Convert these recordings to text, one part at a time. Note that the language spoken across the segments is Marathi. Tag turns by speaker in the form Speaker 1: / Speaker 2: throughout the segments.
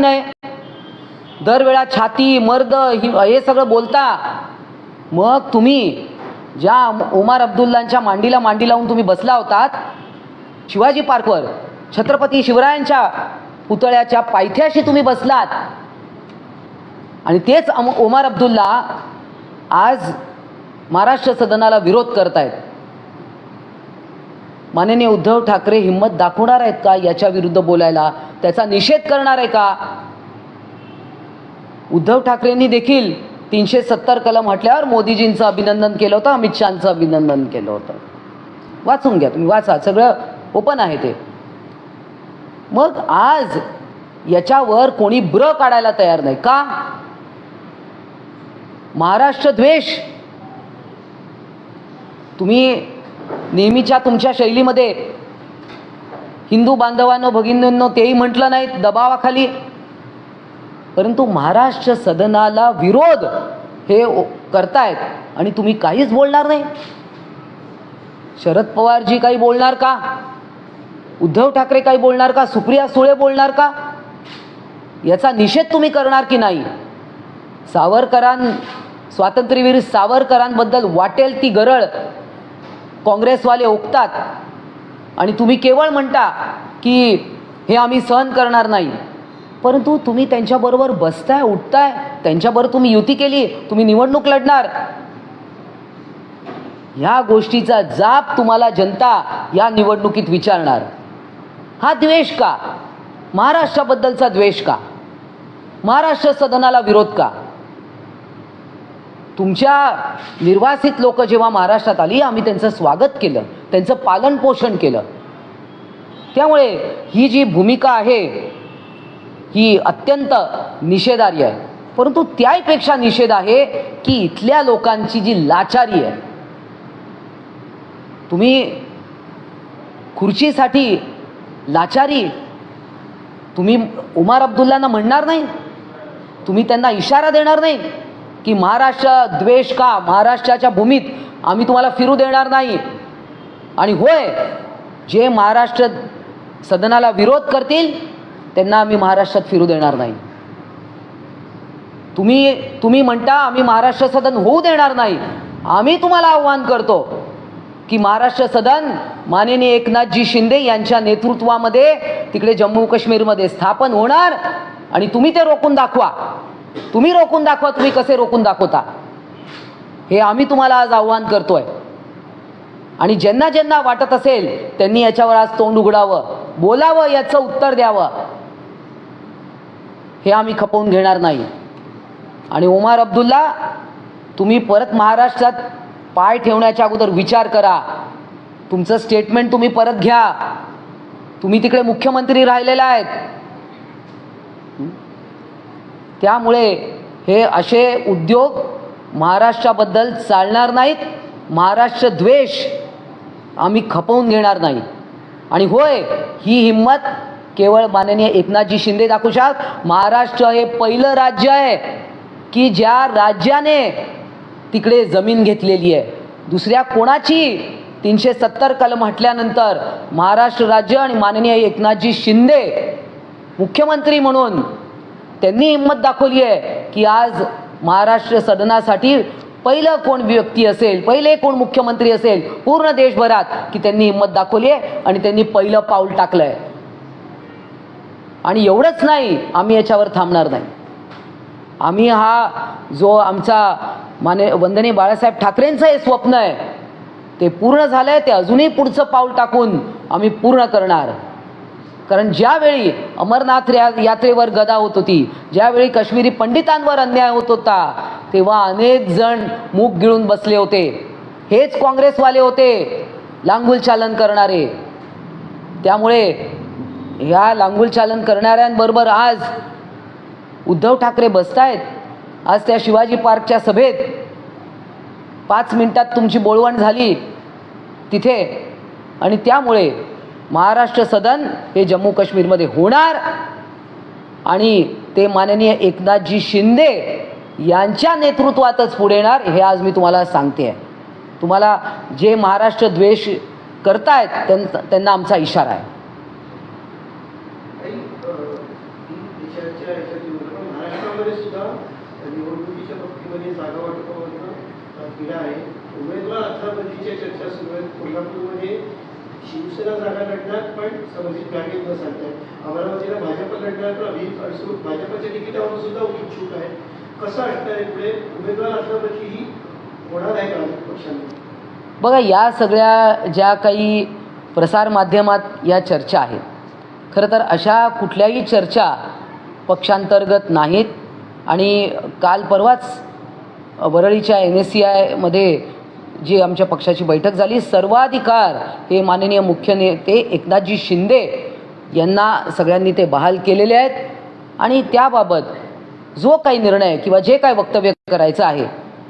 Speaker 1: नाही. दरवेळा छाती मर्द हे सगळं बोलता. मग तुम्ही ज्या उमार अब्दुल्लांच्या मांडीला मांडी लावून तुम्ही बसला होतात शिवाजी पार्कवर छत्रपती शिवरायांच्या पुतळ्याच्या पायथ्याशी तुम्ही बसलात. आणि तेच अम- उमार अब्दुल्ला आज महाराष्ट्र सदनाला विरोध करतायत. माननीय उद्धव ठाकरे हिंमत दाखवणार आहेत का याच्या विरुद्ध बोलायला? त्याचा निषेध करणार आहे का? उद्धव ठाकरेंनी देखील तीनशे सत्तर कलम हटल्यावर मोदीजींचं अभिनंदन केलं होतं अमित शहाचं अभिनंदन केलं होतं. वाचून घ्या तुम्ही वाचा सगळं ओपन आहे ते. मग आज याच्यावर कोणी ब्र काढायला तयार नाही का? महाराष्ट्र द्वेष. तुम्ही नेहमीच्या तुमच्या शैलीमध्ये हिंदू बांधवांनो भगिनींनो तेही म्हटलं नाही दबावाखाली. परंतु महाराष्ट्र सदनाला विरोध हे करतायत आणि तुम्ही काहीच बोलणार नाही. शरद पवारजी काही बोलणार का? उद्धव ठाकरे काही बोलणार का? सुप्रिया सुळे बोलणार का? याचा निषेध तुम्ही करणार की नाही? सावरकरां स्वातंत्र्यवीर सावरकरांबद्दल वाटेल ती गरळ. काँग्रेसवाले ओकतात आणि तुम्ही केवळ म्हणता की हे आम्ही सहन करणार नाही. परंतु तुम्ही त्यांच्याबरोबर बसताय उठताय त्यांच्याबरोबर तुम्ही युती केली तुम्ही निवडणूक लढणार. ह्या गोष्टीचा जाप तुम्हाला जनता या निवडणुकीत विचारणार. हा द्वेष का? महाराष्ट्राबद्दलचा द्वेष का? महाराष्ट्र सदनाला विरोध का? तुमच्या निर्वासित लोक जेव्हा महाराष्ट्रात आली आम्ही त्यांचं स्वागत केलं त्यांचं पालनपोषण केलं. त्यामुळे ही जी भूमिका आहे ही अत्यंत निषेधार्य आहे. परंतु त्यापेक्षा निषेध आहे की इथल्या लोकांची जी लाचारी आहे तुम्ही खुर्चीसाठी लाचारी तुम्ही उमार अब्दुल्लांना म्हणणार नाही तुम्ही त्यांना इशारा देणार नाही की महाराष्ट्र द्वेष का? महाराष्ट्राच्या भूमीत आम्ही तुम्हाला फिरू देणार नाही. आणि होय जे महाराष्ट्र सदनाला विरोध करतील त्यांना आम्ही महाराष्ट्रात फिरू देणार नाही. तुम्ही तुम्ही म्हणता आम्ही महाराष्ट्र सदन होऊ देणार नाही. आम्ही तुम्हाला आव्हान करतो की महाराष्ट्र सदन माननीय एकनाथजी शिंदे यांच्या नेतृत्वामध्ये तिकडे जम्मू काश्मीरमध्ये स्थापन होणार आणि तुम्ही ते रोखून दाखवा. तुम्ही रोखून दाखवा तुम्ही कसे रोखून दाखवता? हे आम्ही तुम्हाला आज आव्हान करतोय. आणि ज्यांना ज्यांना वाटत असेल त्यांनी याच्यावर आज तोंड उघडावं बोलावं याचं उत्तर द्यावं. हे आम्ही खपवून घेणार नाही. आणि उमार अब्दुल्ला तुम्ही परत महाराष्ट्रात पाय ठेवण्याच्या अगोदर विचार करा. तुमचं स्टेटमेंट तुम्ही परत घ्या. तुम्ही तिकडे मुख्यमंत्री राहिलेला आहेत. त्यामुळे हे असे उद्योग महाराष्ट्राबद्दल चालणार नाहीत. महाराष्ट्र द्वेष आम्ही खपवून घेणार नाही. आणि होय ही हिंमत केवळ माननीय एकनाथजी शिंदे दाखवू शकतात महाराष्ट्र हे पहिलं राज्य आहे की ज्या राज्याने तिकडे जमीन घेतलेली आहे. दुसऱ्या कोणाची? तीनशे सत्तर कलम हटल्यानंतर महाराष्ट्र राज्य आणि माननीय एकनाथजी शिंदे मुख्यमंत्री म्हणून त्यांनी हिंमत दाखवली आहे की आज महाराष्ट्र सदनासाठी पहिलं कोण व्यक्ती असेल पहिले कोण मुख्यमंत्री असेल पूर्ण देशभरात की त्यांनी हिंमत दाखवली आहे आणि त्यांनी पहिलं पाऊल टाकलं आहे आणि एवढंच नाही आम्ही याच्यावर थांबणार नाही. आम्ही हा जो आमचा माने वंदने बाळासाहेब ठाकरेंचं हे स्वप्न आहे ते पूर्ण झालं आहे ते अजूनही पुढचं पाऊल टाकून आम्ही पूर्ण करणार. कारण ज्यावेळी अमरनाथ या यात्रेवर गदा होत होती ज्यावेळी काश्मीरी पंडितांवर अन्याय होत होता तेव्हा अनेक जण मूग गिळून बसले होते. हेच काँग्रेसवाले होते लांगुल चालन करणारे. त्यामुळे ह्या लांगुल चालन करणाऱ्यांबरोबर आज उद्धव ठाकरे बसतायत. आज त्या शिवाजी पार्कच्या सभेत पाच मिनिटात तुमची बोळवण झाली तिथे. आणि त्यामुळे महाराष्ट्र सदन हे जम्मू काश्मीरमध्ये होणार. आणि ते माननीय एकनाथजी शिंदे यांच्या नेतृत्वातच पुढे येणार हे आज मी तुम्हाला सांगते. आहे तुम्हाला जे महाराष्ट्र द्वेष करतायत त्यांना त्यांना आमचा इशारा आहे.
Speaker 2: आहे. उमेदवार शिवसेना जागा लढणार पण समजित गांधी न सांगतायत अमरावतीला भाजप लढणार पण अभिजित अडसूळ भाजपच्या तिकिटावर सुद्धा इच्छुक आहे. कसं असणार आहे पुढे? उमेदवार अदलाबदली ही होणार आहे का पक्षांना?
Speaker 1: बघा या सगळ्या ज्या काही प्रसारमाध्यमात या चर्चा आहेत खरं तर अशा कुठल्याही चर्चा पक्षांतर्गत नाहीत. आणि काल परवाच वरळीच्या एन एस सी आयमध्ये जी आमच्या पक्षाची बैठक झाली. सर्वाधिकार हे माननीय मुख्य नेते एकनाथजी शिंदे यांना सगळ्यांनी ते बहाल केलेले आहेत. आणि त्याबाबत जो काही निर्णय किंवा जे काही वक्तव्य करायचं आहे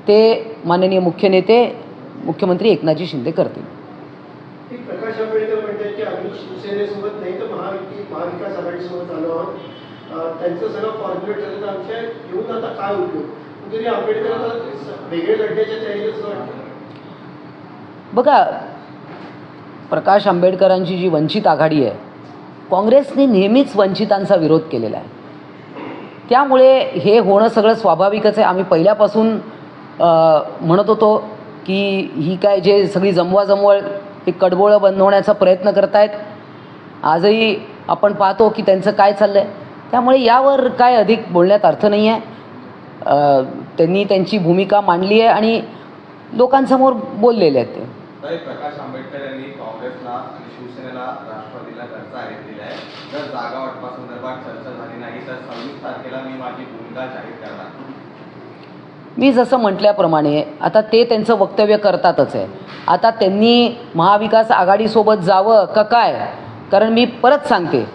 Speaker 1: ते माननीय मुख्य नेते मुख्यमंत्री एकनाथजी शिंदे करतील.
Speaker 2: प्रकाश आंबेडकर म्हणतात की आम्ही शिवसेनेसोबत नाही तर महाविकी महाविकास आघाडीसोबत आलो आहोत. त्यांचं सगळं फॉर्म्युलेट झालं तर आमच्या. येऊन आता काय उपयोग तरी आंबेडकर आता वेगळे लढण्याच्या तयारीत असं वाटतं
Speaker 1: बघा प्रकाश आंबेडकरांची जी वंचित आघाडी आहे काँग्रेसने नेहमीच वंचितांचा विरोध केलेला आहे. त्यामुळे हे होणं सगळं स्वाभाविकच आहे. आम्ही पहिल्यापासून म्हणत होतो की ही काय जे सगळी जमवाजमवळ हे कडबोळं बनवण्याचा प्रयत्न करतायत. आजही आपण पाहतो की त्यांचं काय चाललं आहे त्यामुळे यावर काय अधिक बोलण्यात अर्थ नाही आहे त्यांनी त्यांची भूमिका मांडली आहे आणि लोकांसमोर बोललेले आहेत ते.
Speaker 3: तरी प्रकाश आंबेडकर यांनी काँग्रेसला आणि शिवसेनेला राष्ट्रवादीला घरचा आदेश दिला आहे. जर जागा वाटपासंदर्भात चर्चा झाली नाही तर सव्वीस तारखेला मी माझी भूमिका जाहीर करणार.
Speaker 1: मी जसं म्हटल्याप्रमाणे आता ते त्यांचं वक्तव्य करतातच आहे. आता त्यांनी महाविकास आघाडीसोबत जावं का काय? कारण मी परत सांगते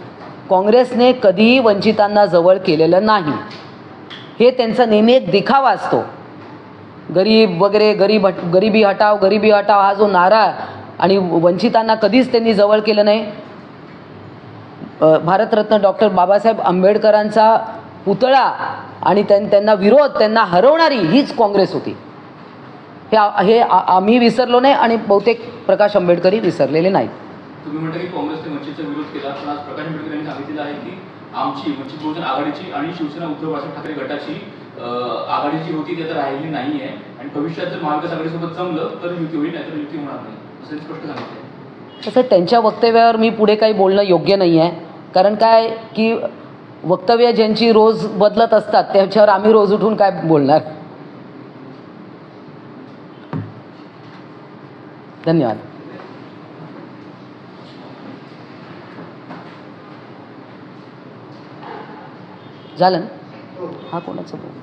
Speaker 1: काँग्रेसने कधीही वंचितांना जवळ केलेलं नाही. हे त्यांचा नेहमी एक दिखावा असतो. गरीब वगैरे गरीब हट गरिबी हटाव गरिबी हटाव हा जो नारा आणि वंचितांना कधीच त्यांनी जवळ केलं नाही. भारतरत्न डॉक्टर बाबासाहेब आंबेडकरांचा पुतळा आणि त्यां त्यांना विरोध त्यांना हरवणारी हीच काँग्रेस होती. हे हे आम्ही विसरलो नाही आणि बहुतेक प्रकाश आंबेडकरही विसरलेले नाहीत.
Speaker 4: तुम्ही म्हणता की काँग्रेसने वंचितचा विरोध केला पण आज प्रकाश आंबेडकर यांनी सांगितलेलं आहे की आमची वंचित बहुजन आघाडीची आणि शिवसेना उद्धव बाळासाहेब ठाकरे गटाची आघाडीची आघाडी जी होती ती आता राहिलेली नाही आहे आणि भविष्यात जर महाविकास आघाडीसोबत जमलं तर युती होईल नाही तर युती होणार नाही. असं स्पष्ट सांगितलं
Speaker 1: तसं त्यांच्या वक्तव्यावर मी पुढे काही बोलणं योग्य नाही आहे कारण काय की वक्तव्य ज्यांची रोज बदलत असतात त्याच्यावर आम्ही रोज उठून काय बोलणार? धन्यवाद. झालं ना? हा कोणाचा बोल